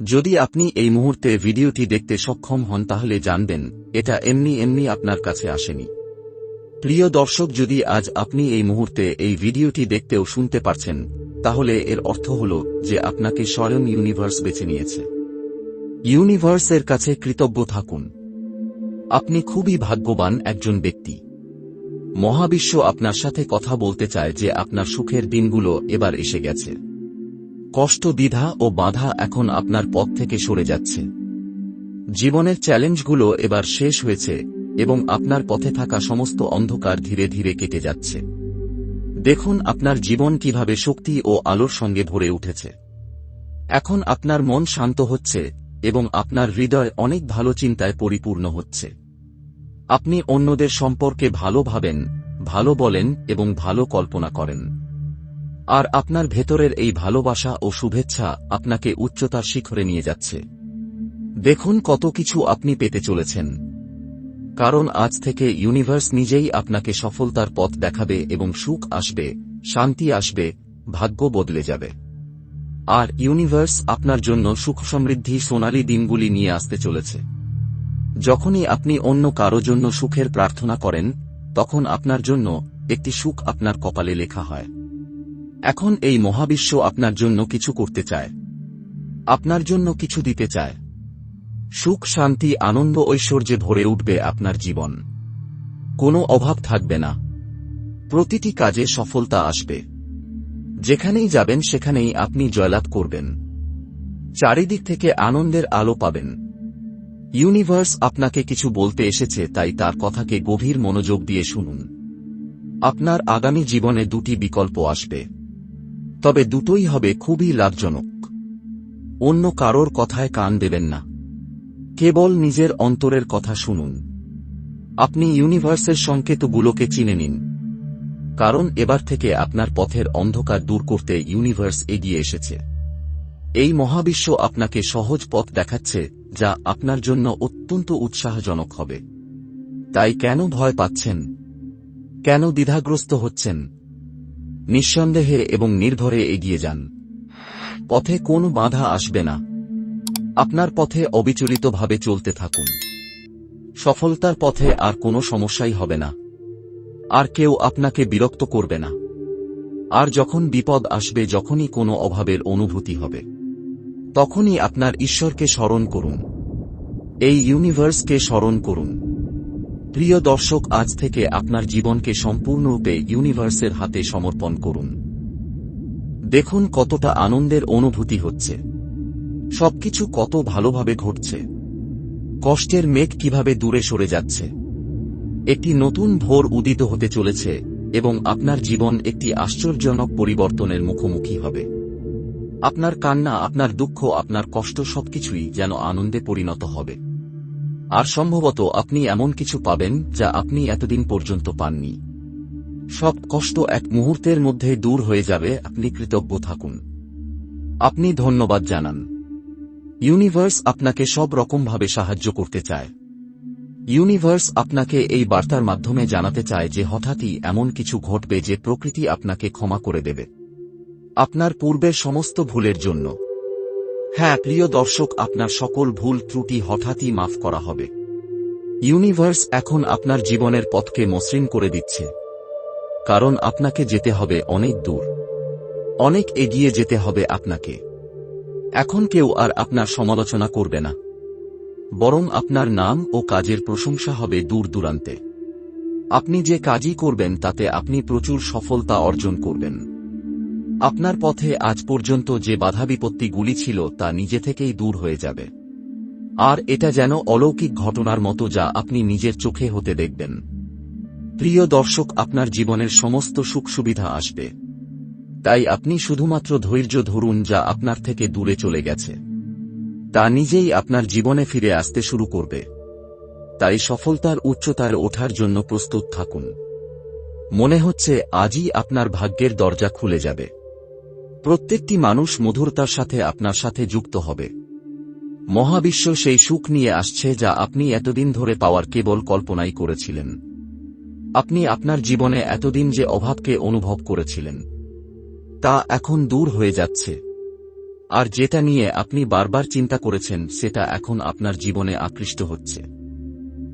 যদি আপনি এই মুহূর্তে ভিডিওটি দেখতে সক্ষম হন তাহলে জানবেন, এটা এমনি এমনি আপনার কাছে আসেনি। প্রিয় দর্শক, যদি আজ আপনি এই মুহূর্তে এই ভিডিওটি দেখতেও শুনতে পারছেন, তাহলে এর অর্থ হল যে আপনাকে স্বয়ং ইউনিভার্স বেছে নিয়েছে। ইউনিভার্সের কাছে কৃতজ্ঞ থাকুন। আপনি খুবই ভাগ্যবান একজন ব্যক্তি। মহাবিশ্ব আপনার সাথে কথা বলতে চায় যে আপনার সুখের দিনগুলো এবার এসে গেছে। কষ্ট দ্বিধা ও বাধা এখন আপনার পথ থেকে সরে যাচ্ছে। জীবনের চ্যালেঞ্জগুলো এবার শেষ হয়েছে এবং আপনার পথে থাকা সমস্ত অন্ধকার ধীরে ধীরে কেটে যাচ্ছে। দেখুন আপনার জীবন কীভাবে শক্তি ও আলোর সঙ্গে ভরে উঠেছে। এখন আপনার মন শান্ত হচ্ছে এবং আপনার হৃদয় অনেক ভালো চিন্তায় পরিপূর্ণ হচ্ছে। আপনি অন্যদের সম্পর্কে ভালো ভাবেন, ভালো বলেন এবং ভালো কল্পনা করেন। আর আপনার ভেতরের এই ভালোবাসা ও শুভেচ্ছা আপনাকে উচ্চতার শিখরে নিয়ে যাচ্ছে। দেখুন কত কিছু আপনি পেতে চলেছেন। কারণ আজ থেকে ইউনিভার্স নিজেই আপনাকে সফলতার পথ দেখাবে এবং সুখ আসবে, শান্তি আসবে, ভাগ্য বদলে যাবে। আর ইউনিভার্স আপনার জন্য সুখ সমৃদ্ধি সোনালী দিনগুলি নিয়ে আসতে চলেছে। যখনই আপনি অন্য কারও জন্য সুখের প্রার্থনা করেন, তখন আপনার জন্য একটি সুখ আপনার কপালে লেখা হয়। এখন এই মহাবিশ্ব আপনার জন্য কিছু করতে চায়। আপনার জন্য কিছু দিতে চায়। সুখ, শান্তি, আনন্দ, ঐশ্বর্যে ভরে উঠবে আপনার জীবন। কোনো অভাব থাকবে না। প্রতিটি কাজে সফলতা আসবে। যেখানেই যাবেন, সেখানেই আপনি জয়লাভ করবেন। চারিদিক থেকে আনন্দের আলো পাবেন। ইউনিভার্স আপনাকে কিছু বলতে এসেছে, তাই তার কথাকে গভীর মনোযোগ দিয়ে শুনুন। আপনার আগামী জীবনে দুটি বিকল্প আসবে। তবে দুটোই হবে খুবই লাভজনক। অন্য কারোর কথায় কান দেবেন না। কেবল নিজের অন্তরের কথা শুনুন। আপনি ইউনিভার্সের সংকেতগুলোকে চিনে নিন। কারণ এবার থেকে আপনার পথের অন্ধকার দূর করতে ইউনিভার্স এগিয়ে এসেছে। এই মহাবিশ্ব আপনাকে সহজ পথ দেখাচ্ছে, যা আপনার জন্য অত্যন্ত উৎসাহজনক হবে। তাই কেন ভয় পাচ্ছেন? কেন দ্বিধাগ্রস্ত হচ্ছেন? নিঃসন্দেহে এবং নির্ভরে এগিয়ে যান। পথে কোনো বাধা আসবে না। আপনার পথে অবিচলিতভাবে চলতে থাকুন। সফলতার পথে আর কোনো সমস্যাই হবে না। আর কেউ আপনাকে বিরক্ত করবে না। আর যখন বিপদ আসবে, যখনই কোনো অভাবের অনুভূতি হবে, তখনই আপনার ঈশ্বরকে স্মরণ করুন। এই ইউনিভার্সকে স্মরণ করুন। প্রিয় দর্শক, আজ থেকে আপনার জীবনকে সম্পূর্ণরূপে ইউনিভার্সের হাতে সমর্পণ করুন। দেখুন কতটা আনন্দের অনুভূতি হচ্ছে। সবকিছু কত ভালোভাবে ঘটছে। কষ্টের মেঘ কীভাবে দূরে সরে যাচ্ছে। একটি নতুন ভোর উদিত হতে চলেছে এবং আপনার জীবন একটি আশ্চর্যজনক পরিবর্তনের মুখোমুখি হবে। আপনার কান্না, আপনার দুঃখ, আপনার কষ্ট সবকিছুই যেন আনন্দে পরিণত হবে। আর সম্ভবত আপনি এমন কিছু পাবেন যা আপনি এতদিন পর্যন্ত পাননি। সব কষ্ট এক মুহূর্তের মধ্যে দূর হয়ে যাবে, আপনি কৃতজ্ঞ থাকুন। আপনি ধন্যবাদ জানান। ইউনিভার্স আপনাকে সব রকমভাবে সাহায্য করতে চায়। ইউনিভার্স আপনাকে এই বার্তার মাধ্যমে জানাতে চায় যে হঠাৎই এমন কিছু ঘটবে যে প্রকৃতি আপনাকে ক্ষমা করে দেবে। আপনার পূর্বের সমস্ত ভুলের জন্য। হ্যাঁ প্রিয় দর্শক, আপনার সকল ভুল ত্রুটি হঠাৎই মাফ করা হবে। ইউনিভার্স এখন আপনার জীবনের পথকে মসৃণ করে দিচ্ছে। কারণ আপনাকে যেতে হবে অনেক দূর। অনেক এগিয়ে যেতে হবে আপনাকে। এখন কেউ আর আপনার সমালোচনা করবে না। বরং আপনার নাম ও কাজের প্রশংসা হবে দূর দূরান্তে। আপনি যে কাজই করবেন, তাতে আপনি প্রচুর সফলতা অর্জন করবেন। আপনার পথে আজ পর্যন্ত যে বাধা বিপত্তিগুলি ছিল তা নিজে থেকেই দূর হয়ে যাবে। আর এটা যেন অলৌকিক ঘটনার মতো যা আপনি নিজের চোখে হতে দেখবেন। প্রিয় দর্শক, আপনার জীবনের সমস্ত সুখ সুবিধা আসবে। তাই আপনি শুধুমাত্র ধৈর্য ধরুন যা আপনার থেকে দূরে চলে গেছে। তা নিজেই আপনার জীবনে ফিরে আসতে শুরু করবে। তাই সফলতার উচ্চতার ওঠার জন্য প্রস্তুত থাকুন। মনে হচ্ছে, আজই আপনার ভাগ্যের দরজা খুলে যাবে। প্রত্যেকটি মানুষ মধুরতার সাথে আপনার সাথে যুক্ত হবে। মহাবিশ্ব সেই সুখ নিয়ে আসছে যা আপনি এতদিন ধরে পাওয়ার কেবল কল্পনাই করেছিলেন। আপনি আপনার জীবনে এতদিন যে অভাবকে অনুভব করেছিলেন, তা এখন দূর হয়ে যাচ্ছে। আর যেটা নিয়ে আপনি বারবার চিন্তা করেছেন, সেটা এখন আপনার জীবনে আকৃষ্ট হচ্ছে।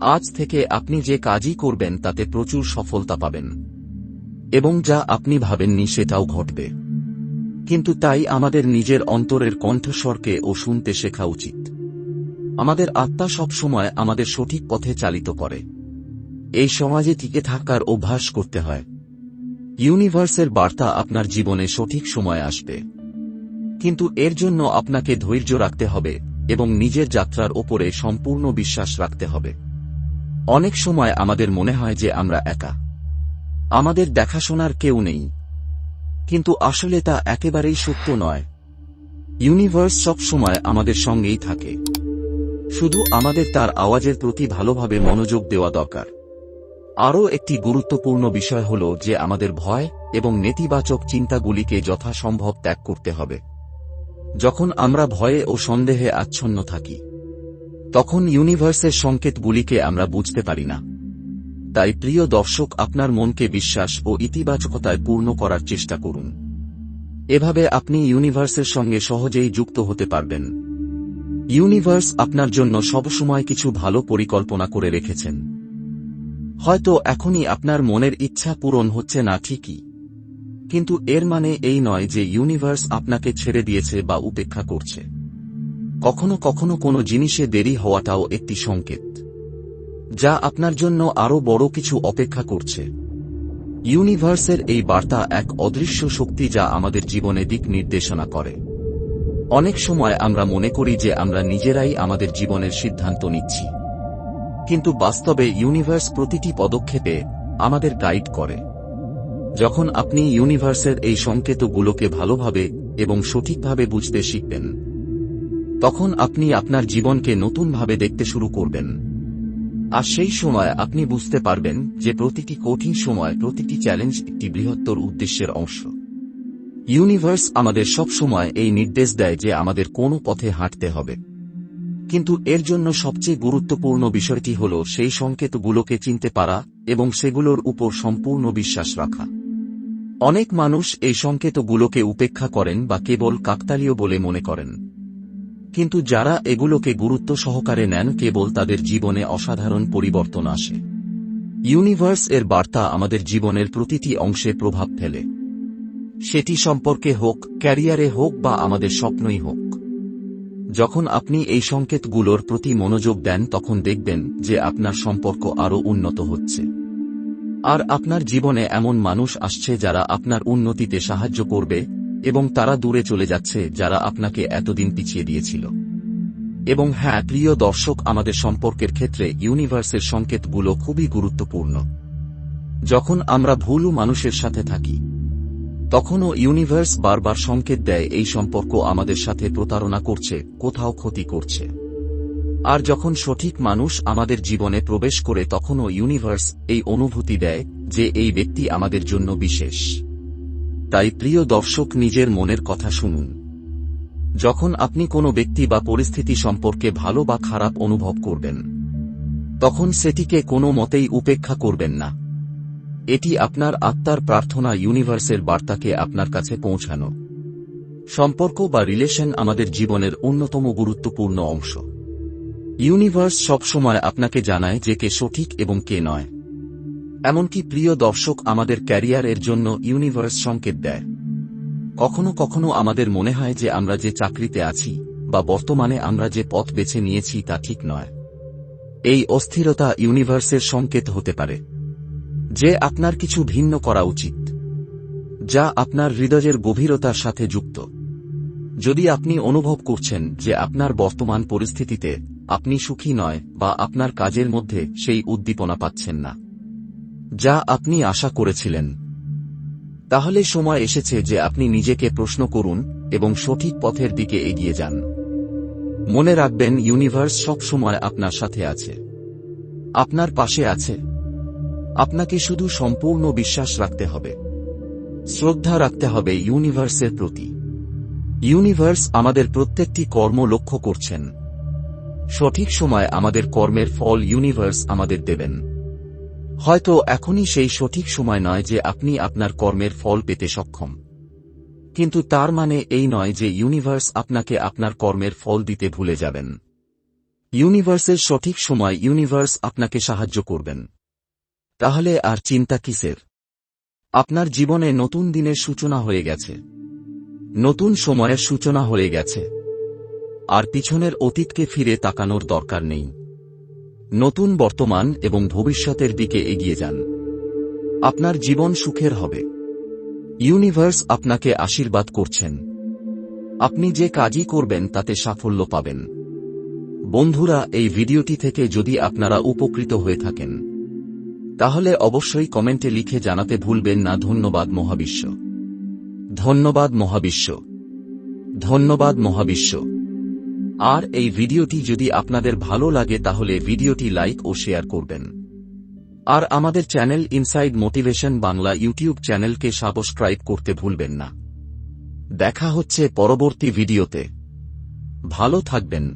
আজ থেকে আপনি যে কাজই করবেন, তাতে প্রচুর সফলতা পাবেন। এবং যা আপনি ভাবেননি, সেটাও ঘটবে। কিন্তু তাই আমাদের নিজের অন্তরের কণ্ঠস্বরকে ও শুনতে শেখা উচিত। আমাদের আত্মা সবসময় আমাদের সঠিক পথে চালিত করে। এই সমাজে টিকে থাকার অভ্যাস করতে হয়। ইউনিভার্সের বার্তা আপনার জীবনে সঠিক সময় আসবে। কিন্তু এর জন্য আপনাকে ধৈর্য রাখতে হবে এবং নিজের যাত্রার ওপরে সম্পূর্ণ বিশ্বাস রাখতে হবে। অনেক সময় আমাদের মনে হয় যে আমরা একা। আমাদের দেখাশোনার কেউ নেই। কিন্তু আসলে তা একেবারেই সত্য নয়। ইউনিভার্স সব সময় আমাদের সঙ্গেই থাকে। শুধু আমাদের তার আওয়াজের প্রতি ভালোভাবে মনোযোগ দেওয়া দরকার। আরও একটি গুরুত্বপূর্ণ বিষয় হল যে আমাদের ভয় এবং নেতিবাচক চিন্তাগুলিকে যথাসম্ভব ত্যাগ করতে হবে। যখন আমরা ভয়ে ও সন্দেহে আচ্ছন্ন থাকি, তখন ইউনিভার্সের সংকেতগুলিকে আমরা বুঝতে পারি না। তাই প্রিয় দর্শক, আপনার মনকে বিশ্বাস ও ইতিবাচকতায় পূর্ণ করার চেষ্টা করুন। এভাবে আপনি ইউনিভার্সের সঙ্গে সহজেই যুক্ত হতে পারবেন। ইউনিভার্স আপনার জন্য সবসময় কিছু ভালো পরিকল্পনা করে রেখেছেন। হয়তো এখনই আপনার মনের ইচ্ছা পূরণ হচ্ছে না ঠিকই। কিন্তু এর মানে এই নয় যে ইউনিভার্স আপনাকে ছেড়ে দিয়েছে বা উপেক্ষা করছে। কখনো কখনো কোনো জিনিসে দেরি হওয়াটাও একটি সংকেত। যা আপনার জন্য আরও বড় কিছু অপেক্ষা করছে। ইউনিভার্সের এই বার্তা এক অদৃশ্য শক্তি যা আমাদের জীবনে দিক নির্দেশনা করে। অনেক সময় আমরা মনে করি যে আমরা নিজেরাই আমাদের জীবনের সিদ্ধান্ত নিচ্ছি। কিন্তু বাস্তবে ইউনিভার্স প্রতিটি পদক্ষেপে আমাদের গাইড করে। যখন আপনি ইউনিভার্সের এই সংকেতগুলোকে ভালোভাবে এবং সঠিকভাবে বুঝতে শিখবেন, তখন আপনি আপনার জীবনকে নতুনভাবে দেখতে শুরু করবেন। আর সেই সময় আপনি বুঝতে পারবেন যে প্রতিটি কঠিন সময় প্রতিটি চ্যালেঞ্জ একটি বৃহত্তর উদ্দেশ্যের অংশ। ইউনিভার্স আমাদের সব সময় এই নির্দেশ দেয় যে আমাদের কোন পথে হাঁটতে হবে। কিন্তু এর জন্য সবচেয়ে গুরুত্বপূর্ণ বিষয়টি হল সেই সংকেতগুলোকে চিনতে পারা এবং সেগুলোর উপর সম্পূর্ণ বিশ্বাস রাখা। অনেক মানুষ এই সংকেতগুলোকে উপেক্ষা করেন বা কেবল কাকতালীয় বলে মনে করেন। কিন্তু যারা এগুলোকে গুরুত্ব সহকারে নেন, কেবল তাদের জীবনে অসাধারণ পরিবর্তন আসে। ইউনিভার্স এর বার্তা আমাদের জীবনের প্রতিটি অংশে প্রভাব ফেলে। সেটি সম্পর্কে হোক, ক্যারিয়ারে হোক বা আমাদের স্বপ্নই হোক। যখন আপনি এই সংকেতগুলোর প্রতি মনোযোগ দেন, তখন দেখবেন যে আপনার সম্পর্ক আরও উন্নত হচ্ছে। আর আপনার জীবনে এমন মানুষ আসছে যারা আপনার উন্নতিতে সাহায্য করবে এবং তারা দূরে চলে যাচ্ছে যারা আপনাকে এতদিন পিছিয়ে দিয়েছিল। এবং হ্যাঁ প্রিয় দর্শক, আমাদের সম্পর্কের ক্ষেত্রে ইউনিভার্সের সংকেতগুলো খুবই গুরুত্বপূর্ণ। যখন আমরা ভুলু মানুষের সাথে থাকি, তখনও ইউনিভার্স বারবার সংকেত দেয় এই সম্পর্ক আমাদের সাথে প্রতারণা করছে, কোথাও ক্ষতি করছে। আর যখন সঠিক মানুষ আমাদের জীবনে প্রবেশ করে, তখনও ইউনিভার্স এই অনুভূতি দেয় যে এই ব্যক্তি আমাদের জন্য বিশেষ। তাই প্রিয় দর্শক নিজের মনের কথা শুনুন। যখন আপনি কোনো ব্যক্তি বা পরিস্থিতি সম্পর্কে ভালো বা খারাপ অনুভব করবেন, তখন সেটিকে কোনো মতেই উপেক্ষা করবেন না। এটি আপনার আত্মার প্রার্থনা ইউনিভার্সের বার্তাকে আপনার কাছে পৌঁছানো। সম্পর্ক বা রিলেশন আমাদের জীবনের অন্যতম গুরুত্বপূর্ণ অংশ। ইউনিভার্স সবসময় আপনাকে জানায় যে কে সঠিক এবং কে নয়। এমনকি প্রিয় দর্শক আমাদের ক্যারিয়ারের জন্য ইউনিভার্স সংকেত দেয়। কখনো কখনো আমাদের মনে হয় যে আমরা যে চাকরিতে আছি, বা বর্তমানে আমরা যে পথ বেছে নিয়েছি তা ঠিক নয়। এই অস্থিরতা ইউনিভার্সের সংকেত হতে পারে। যে আপনার কিছু ভিন্ন করা উচিত, যা আপনার হৃদয়ের গভীরতার সাথে যুক্ত। যদি আপনি অনুভব করছেন যে আপনার বর্তমান পরিস্থিতিতে আপনি সুখী নয়, বা আপনার কাজের মধ্যে সেই উদ্দীপনা পাচ্ছেন না। যা আপনি আশা করেছিলেন। তাহলে সময় এসেছে যে আপনি নিজেকে প্রশ্ন করুন এবং সঠিক পথের দিকে এগিয়ে যান। মনে রাখবেন ইউনিভার্স সব সময় আপনার সাথে আছে। আপনার পাশে আছে। আপনাকে শুধু সম্পূর্ণ বিশ্বাস রাখতে হবে। শ্রদ্ধা রাখতে হবে ইউনিভার্সের প্রতি। ইউনিভার্স আমাদের প্রত্যেকটি কর্ম লক্ষ্য করছেন। সঠিক সময় আমাদের কর্মের ফল ইউনিভার্স আমাদের দেবেন। হয়তো এখনই সেই সঠিক সময় নয় যে আপনি আপনার কর্মের ফল পেতে সক্ষম। কিন্তু তার মানে এই নয় যে ইউনিভার্স আপনাকে আপনার কর্মের ফল দিতে ভুলে যাবেন। ইউনিভার্সের সঠিক সময় ইউনিভার্স আপনাকে সাহায্য করবেন। তাহলে আর চিন্তা কিসের? আপনার জীবনে নতুন দিনের সূচনা হয়ে গেছে। নতুন সময়ের সূচনা হয়ে গেছে। আর পিছনের অতীতকে ফিরে তাকানোর দরকার নেই। নতুন বর্তমান এবং ভবিষ্যতের দিকে এগিয়ে যান। আপনার জীবন সুখের হবে। ইউনিভার্স আপনাকে আশীর্বাদ করছেন। আপনি যে কাজই করবেন তাতে সাফল্য পাবেন। বন্ধুরা, এই ভিডিওটি থেকে যদি আপনারা উপকৃত হয়ে থাকেন, তাহলে অবশ্যই কমেন্টে লিখে জানাতে ভুলবেন না। ধন্যবাদ মহাবিশ্ব। ধন্যবাদ মহাবিশ্ব। ধন্যবাদ মহাবিশ্ব। আর এই ভিডিওটি যদি আপনাদের ভালো লাগে তাহলে ভিডিওটি লাইক ও শেয়ার করবেন। আর আমাদের channel inside motivation Bangla YouTube চ্যানেলকে সাবস্ক্রাইব করতে ভুলবেন না। দেখা হচ্ছে পরবর্তী ভিডিওতে। ভালো থাকবেন।